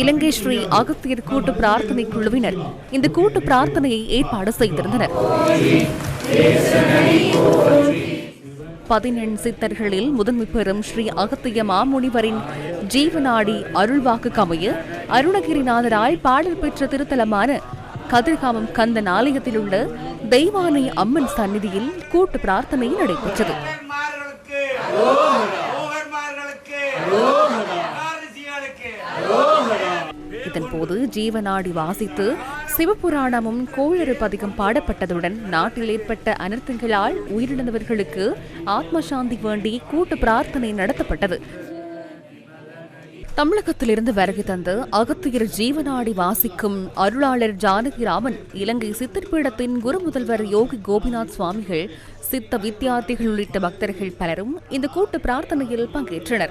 இலங்கை ஸ்ரீ அகத்தியர் கூட்டு பிரார்த்தனை குழுவினர் இந்த கூட்டு பிரார்த்தனையை ஏற்பாடு செய்திருந்தனர். பதினெண் சித்தர்களில் முதன்மை பெறும் ஸ்ரீ அகத்திய மாமுனிவரின் ஜீவநாடி அருள்வாக்கு கமைய அருணகிரிநாதரால் பாடல் பெற்ற திருத்தலமான கதிர்காமம் கந்தன் ஆலயத்தில் உள்ள தெய்வானை அம்மன் சந்நிதியில் கூட்டு பிரார்த்தனை நடைபெற்றது. போது ஜீவநாடி வாசித்து சிவபுராணமும் கோளறு பதிகம் பாடப்பட்டதுடன் நாட்டில் ஏற்பட்ட அனர்த்தங்களால் உயிரிழந்தவர்களுக்கு ஆத்மசாந்தி வேண்டி கூட்டு பிரார்த்தனை நடத்தப்பட்டது. தமிழகத்திலிருந்து வருகை தந்து அகத்தியர் ஜீவநாடி வாசிக்கும் அருளாளர் ஜானகிராமன் இலங்கை சித்தர்பீடத்தின் குரு முதல்வர் யோகி கோபிநாத் சுவாமிகள் சித்த வித்தியார்த்திகள் உள்ளிட்ட பக்தர்கள் பலரும் இந்த கூட்டு பிரார்த்தனையில் பங்கேற்றனர்.